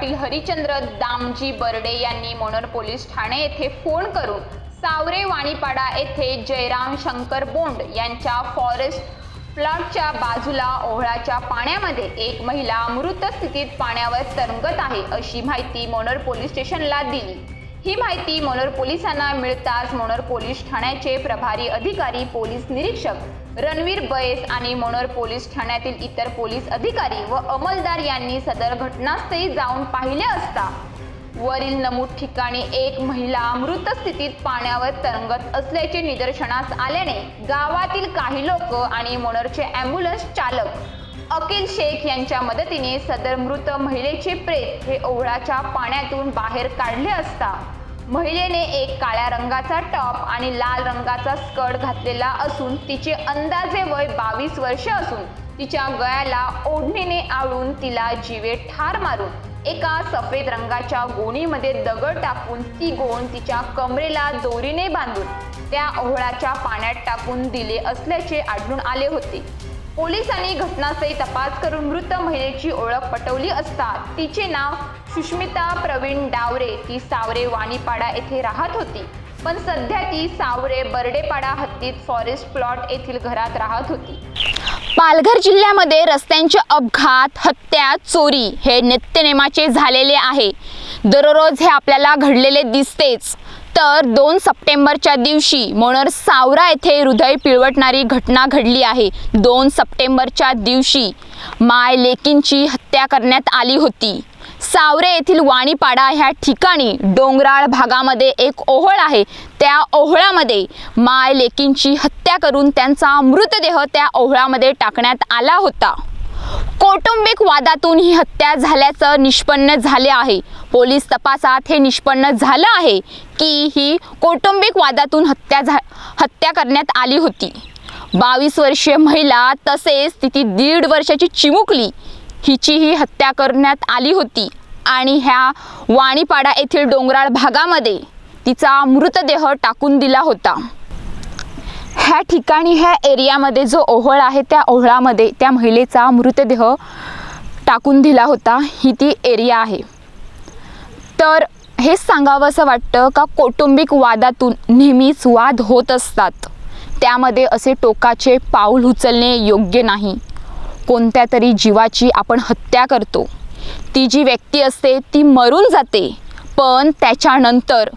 पाटील हरिचंद्र दामजी बर्डे यांनी मनोर पोलीस ठाणे येथे फोन करून सावरे वाणीपाडा येथे जयराम शंकर बोंड यांच्या फॉरेस्ट प्लॉटच्या बाजूला ओहळाच्या पाण्यामध्ये एक महिला मृत स्थितीत पाण्यावर तरंगत आहे अशी माहिती मोनोर पोलीस स्टेशनला दिली. ही माहिती मनोर पोलिसांना मिळताच मनोर पोलीस ठाण्याचे प्रभारी अधिकारी पोलीस निरीक्षक रणवीर बैस आणि मनोर पोलीस ठाण्यातील इतर पोलीस अधिकारी व अंमलदार यांनी सदर घटनास्थळी जाऊन पाहिले असता. वरील नमूद ठिकाणी एक महिला मृत स्थितीत पाण्यावर तरंगत असल्याचे निदर्शनास आल्याने गावातील काही लोक आणि मनोरचे ॲम्ब्युलन्स चालक अकिल शेख यांच्या मदतीने सदर मृत महिलेचे प्रेत हे ओढाच्या पाण्यातून बाहेर काढले असता महिलेने एक काळ्या रंगाचा टॉप आणि लाल रंगाचा स्कर्ट घातलेला असून तिचे अंदाजे वय बावीस वर्ष असून तिच्या गळ्याला ओढणीने आळून तिला जीवे ठार मारून एका सफेद रंगाच्या गोणीमध्ये दगड टाकून ती गोण तिच्या कमरेला दोरीने बांधून त्या ओहळाच्या पाण्यात टाकून दिले असल्याचे आढळून आले होते. पोलिसांनी घटनास्थळी तपास करून मृत महिलेची ओळख पटवली असता तिचे नाव सुष्मिता प्रवीण डावरे ती सावरे वाणीपाडा येथे राहत होती. पण सध्या ती सावरे बर्डेपाडा हत्तीत फॉरेस्ट प्लॉट येथील घरात राहत होती. पालघर जिल्ह्यामध्ये रस्त्यांचे अपघात हत्या चोरी हे नित्यनेमाचे झालेले आहे. दररोज हे आपल्याला घडलेले दिसतेच. तर दोन सप्टेंबरच्या दिवशी मोणर सावरा येथे हृदय पिळवटणारी घटना घडली आहे. दोन सप्टेंबरच्या दिवशी माय लेकींची हत्या करण्यात आली होती. सावरे येथील वाणीपाडा ह्या ठिकाणी डोंगराळ भागामध्ये एक ओहळ आहे. त्या ओहळामध्ये माय लेकींची हत्या करून त्यांचा मृतदेह त्या ओहळामध्ये टाकण्यात आला होता. कौटुंबिक वादातून ही हत्या झाल्याचं निष्पन्न झाले आहे. पोलीस तपासात हे निष्पन्न झालं आहे की ही कौटुंबिक वादातून हत्या झा हत्या करण्यात आली होती. बावीस वर्षीय महिला तसेच तिची दीड वर्षाची चिमुकली हिची ही हत्या करण्यात आली होती आणि ह्या वाणीपाडा येथील डोंगराळ भागामध्ये तिचा मृतदेह टाकून दिला होता. ह्या ठिकाणी ह्या एरियामध्ये जो ओहळ आहे त्या ओहळामध्ये त्या महिलेचा मृतदेह टाकून दिला होता. ही ती एरिया आहे. तर हेच सांगावं असं वाटतं का कौटुंबिक वादातून नेहमीच वाद होत असतात. त्यामध्ये असे टोकाचे पाऊल उचलणे योग्य नाही. कोणत्या तरी जीवाची आपण हत्या करतो. ती जी व्यक्ती असते ती मरून जाते. पण त्याच्यानंतर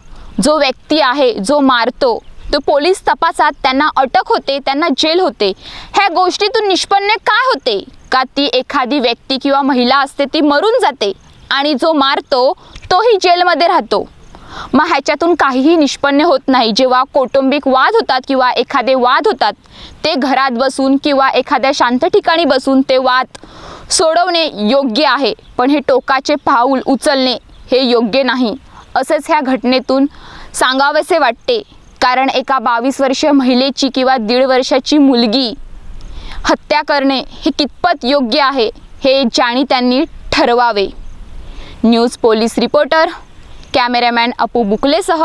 जो व्यक्ती आहे जो मारतो तो पोलीस तपासात त्यांना अटक होते त्यांना जेल होते. ह्या गोष्टीतून निष्पन्न काय होते? का ती एखादी व्यक्ती किंवा महिला असते ती मरून जाते? आणि जो मारतो तोही जेलमध्ये राहतो. मग ह्याच्यातून काहीही निष्पन्न होत नाही. जेव्हा कौटुंबिक वाद होतात किंवा एखादे वाद होतात ते घरात बसून किंवा एखाद्या शांत ठिकाणी बसून ते वाद सोडवणे योग्य आहे. पण हे टोकाचे पाऊल उचलणे हे योग्य नाही. असंच ह्या घटनेतून सांगावेसे वाटते. कारण एका बावीस वर्षीय महिलेची किंवा दीड वर्षाची मुलगी हत्या करणे हे कितपत योग्य आहे हे जाणी त्यांनी ठरवावे. News police reporter cameraman Apu बुकलेसह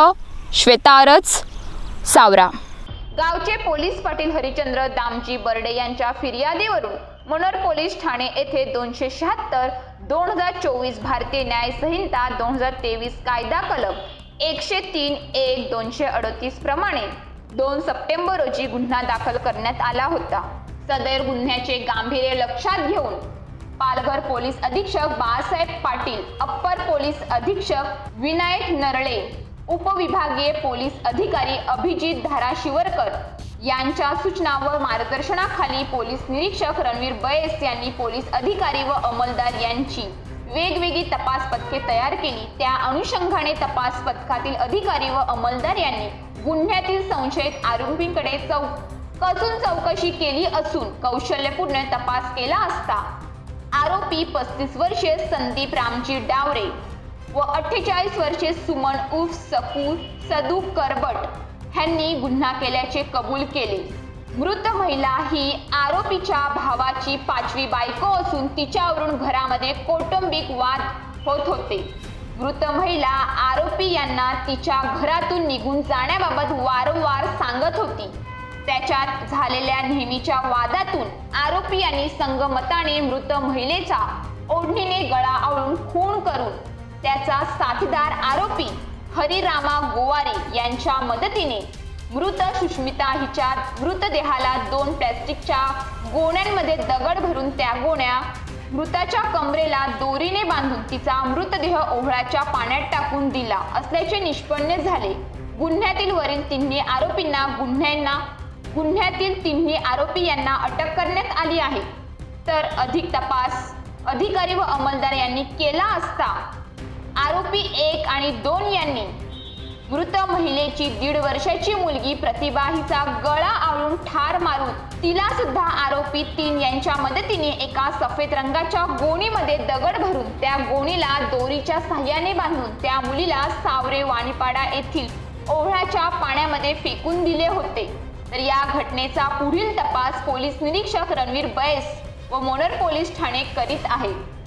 Shweta आरच सावरा. गावचे पोलीस पाटील हरिचंद्र दामजी बर्डे यांच्या फिर्यादीवरून मनोर पोलीस ठाणे येथे दोनशे शहात्तर दोन हजार चोवीस भारतीय न्याय संहिता दोन हजार तेवीस कायदा कलम एकशे तीन एक दोनशे अडतीस प्रमाणे दोन सप्टेंबर रोजी गुन्हा दाखल करण्यात आला होता. सदैव गुन्ह्याचे गांभीर्य लक्षात घेऊन पालघर पोलीस अधीक्षक बाळासाहेब पाटील अप्पर पोलीस अधीक्षक विनायक नरळे उपविभागीय पोलीस अधिकारी अभिजित धाराशिवरकर यांच्या सूचना व मार्गदर्शनाखाली पोलीस निरीक्षक रणवीर बैस यांनी पोलीस अधिकारी व अंमलदार यांची वेगवेगळी तपास पथके तयार केली. त्या अनुषंगाने तपास पथकातील अधिकारी व अंमलदार यांनी गुन्ह्यातील संशयित आरोपींकडे चौ कसून चौकशी केली असून कौशल्यपूर्ण तपास केला असता आरोपी पस्तीस वर्षे संदीप रामजी डावरे व अठ्ठेचाळीस वर्षे सुमन उर्फ सकू सदू करबट ह्यांनी गुन्हा केल्याचे कबूल केले. मृत महिला ही आरोपीच्या भावाची पाचवी बायको असून तिच्यावरून घरामध्ये कौटुंबिक वाद होत होते. मृत महिला आरोपी यांना तिच्या घरातून निघून जाण्याबाबत वारंवार सांगत होती. त्याच्यात झालेल्या नेहमीच्या वादातून आरोपी यांनी संगमताने मृत महिलेचा ओढणीने गळा आवळून खून करून त्याचा साथीदार आरोपी हरिरामा गोवारे यांच्या मदतीने मृत सुष्मिता हिच्या मृतदेहाला दोन प्लॅस्टिकच्या गोण्यांमध्ये दगड भरून त्या गोण्या मृताच्या कमरेला दोरीने बांधून तिचा मृतदेह ओहळाच्या पाण्यात टाकून दिला असल्याचे निष्पन्न झाले. गुन्ह्यातील वरील तिन्ही आरोपींना गुन्ह्यांना गुन्ह्यातील तिन्ही आरोपी यांना अटक करण्यात आली आहे. तर अधिक तपास अधिकारी व अंमलदार यांनी केला असता आरोपी एक आणि दोन यांनी मृत महिलेची दीड वर्षाची मुलगी प्रतिभा हिचा गळा आवळून ठार मारून तिला सुद्धा आरोपी तीन यांच्या मदतीने एका सफेद रंगाच्या गोणीमध्ये दगड भरून त्या गोणीला दोरीच्या सहाय्याने बांधून त्या मुलीला सावरे वाणीपाडा येथील ओढ्याच्या पाण्यामध्ये फेकून दिले होते. तर या घटनेचा पुढील तपास पोलीस निरीक्षक रणवीर बैस व मोनर पोलीस ठाणे करीत आहेत.